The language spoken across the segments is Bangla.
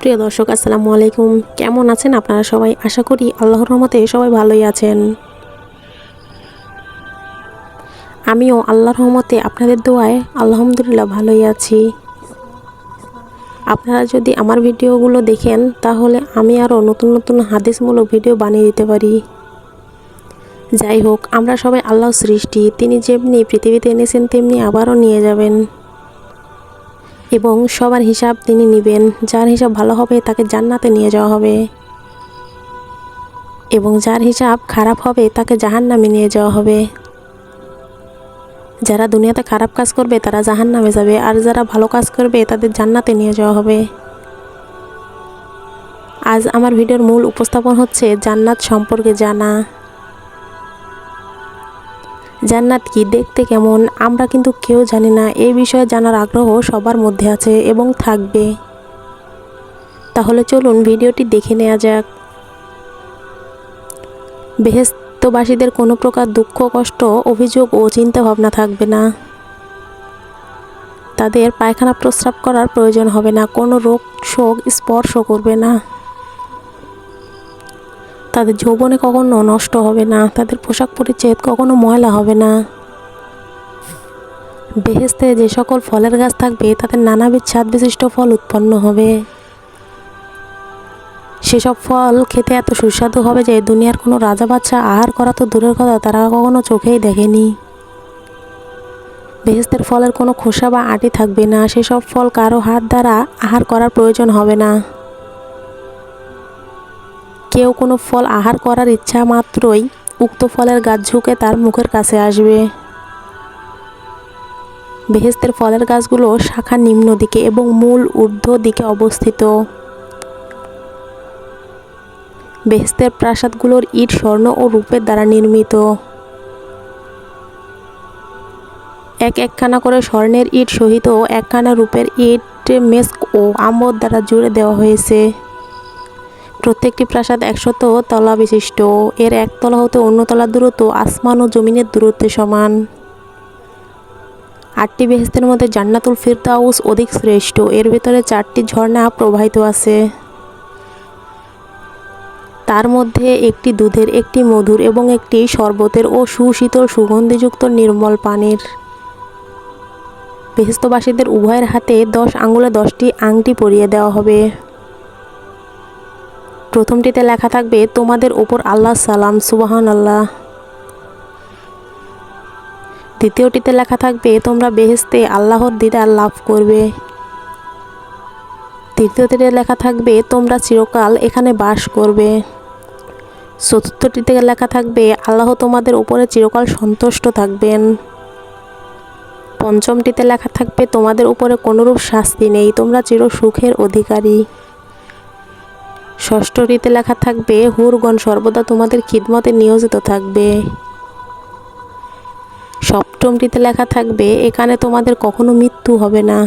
প্রিয় দর্শক, আসসালামু আলাইকুম। কেমন আছেন আপনারা সবাই? আশা করি আল্লাহর রহমতে সবাই ভালোই আছেন। আমিও আল্লাহর রহমতে আপনাদের দোয়ায় আলহামদুলিল্লাহ ভালোই আছি। আপনারা যদি আমার ভিডিওগুলো দেখেন, তাহলে আমি আরও নতুন নতুন হাদিসমূলক ভিডিও বানিয়ে দিতে পারি। যাই হোক, আমরা সবাই আল্লাহ সৃষ্টি। তিনি যেমনি পৃথিবীতে এনেছেন, তেমনি আবারও নিয়ে যাবেন। এবং সবার হিসাব তিনি নেবেন। যার হিসাব ভালো হবে, তাকে জান্নাতে নিয়ে যাওয়া হবে। এবং যার হিসাব খারাপ হবে, তাকে জাহান্নামে নিয়ে যাওয়া হবে। যারা দুনিয়াতে খারাপ কাজ করবে, তারা জাহান্নামে যাবে। আর যারা ভালো কাজ করবে, তাদের জান্নাতে নিয়ে যাওয়া হবে। আজ আমার ভিডিওর মূল উপস্থাপন হচ্ছে, জান্নাত সম্পর্কে জানা। জান্নাত কি? দেখতে কেমন? আমরা কিন্তু কেউ জানি না। এই বিষয়ে জানার আগ্রহ সবার মধ্যে আছে এবং থাকবে। তাহলে চলুন ভিডিওটি দেখে নেওয়া যাক। বেহেস্তবাসীদের কোনো প্রকার দুঃখ, কষ্ট, অভিযোগ ও চিন্তা ভাবনা থাকবে না। তাদের পায়খানা প্রস্রাব করার প্রয়োজন হবে না। কোনো রোগ, শোক, স্পর্শ করবে না। তাদের যৌবনে কখনো নষ্ট হবে না, তাদের পোশাক পরিচ্ছেদ কখনো ময়লা হবে না। বেহেস্তে যে সকল ফলের গাছ থাকবে, তাদের নানাবিধ স্বাদ বিশিষ্ট ফল উৎপন্ন হবে। সেসব ফল খেতে এত সুস্বাদু হবে যে দুনিয়ার কোনো রাজা বাচ্চা আহার করা তো দূরের কথা, তারা কখনো চোখেই দেখেনি। বেহেস্তের ফলের কোনো খোসা বা আটি থাকবে না, সেসব ফল কারও হাত দ্বারা আহার করার প্রয়োজন হবে না। কেউ কোনো ফল আহার করার ইচ্ছা মাত্রই উক্ত ফলের গাছ ঝুঁকে তার মুখের কাছে আসবে। বেহেস্তের ফলের গাছগুলো শাখা নিম্ন দিকে এবং মূল ঊর্ধ্ব দিকে অবস্থিত। বেহেস্তের প্রাসাদগুলোর ইট, স্বর্ণ ও রূপের দ্বারা নির্মিত। এক একখানা করে স্বর্ণের ইট সহিত একখানা রূপের ইট, মেস্ক ও আম্বর দ্বারা জুড়ে দেওয়া হয়েছে। প্রত্যেকটি প্রাসাদ একশত তলা বিশিষ্ট। এর একতলা হতে অন্য তলার দূরত্ব, আসমান ও জমিনের দূরত্বের সমান। আটটি বেহেস্তের মধ্যে জান্নাতুল ফিরদাউস অধিক শ্রেষ্ঠ। এর ভেতরে চারটি ঝর্ণা প্রবাহিত আছে। তার মধ্যে একটি দুধের, একটি মধুর এবং একটি শরবতের ও সুশীতল, সুগন্ধিযুক্ত নির্মল পানির। বেহেস্তবাসীদের উভয়ের হাতে দশ আঙুলে দশটি আংটি পরিয়ে দেওয়া হবে। প্রথমটিতে লেখা থাকবে, তোমাদের ওপর আল্লাহ সালাম সুবাহান আল্লাহ দ্বিতীয়টিতে লেখা থাকবে, তোমরা বেহেস্তে আল্লাহর দিদার লাভ করবে। তৃতীয়টিতে লেখা থাকবে, তোমরা চিরকাল এখানে বাস করবে। চতুর্থটিতে লেখা থাকবে, আল্লাহ তোমাদের উপরে চিরকাল সন্তুষ্ট থাকবেন। পঞ্চমটিতে লেখা থাকবে, তোমাদের উপরে কোনোরূপ শাস্তি নেই, তোমরা চির সুখের অধিকারী। ষষ্ঠটিতে লেখা থাকবে, হুরগণ সর্বদা তোমাদের খিদমতে নিয়োজিত থাকবে। সপ্তমটিতে লেখা থাকবে, এখানে তোমাদের কখনো মৃত্যু হবে না।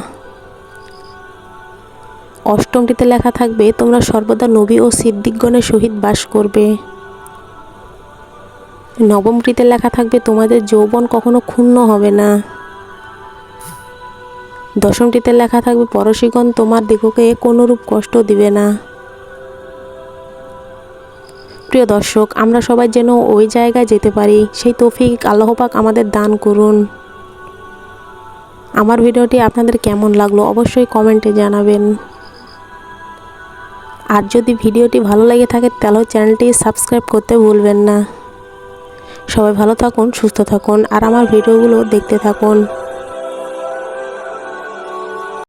অষ্টমটিতে লেখা থাকবে, তোমরা সর্বদা নবী ও সিদ্দিকগণের সহিত বাস করবে। নবমটিতে লেখা থাকবে, তোমাদের যৌবন কখনো ক্ষুণ্ণ হবে না। দশমটিতে লেখা থাকবে, পরশীগণ তোমার দিগকে কোনোরূপ কষ্ট দিবে না। প্রিয় দর্শক, আমরা সবাই যেন ওই জায়গায় যেতে পারি। সেই তৌফিক আল্লাহ পাক আমাদের দান করুন। আমার ভিডিওটি আপনাদের কেমন লাগল অবশ্যই কমেন্টে জানাবেন। আর যদি ভিডিওটি ভালো লেগে থাকে, তাহলে চ্যানেলটি সাবস্ক্রাইব করতে ভুলবেন না। সবাই ভালো থাকুন, সুস্থ থাকুন, আর আমার ভিডিওগুলো দেখতে থাকুন।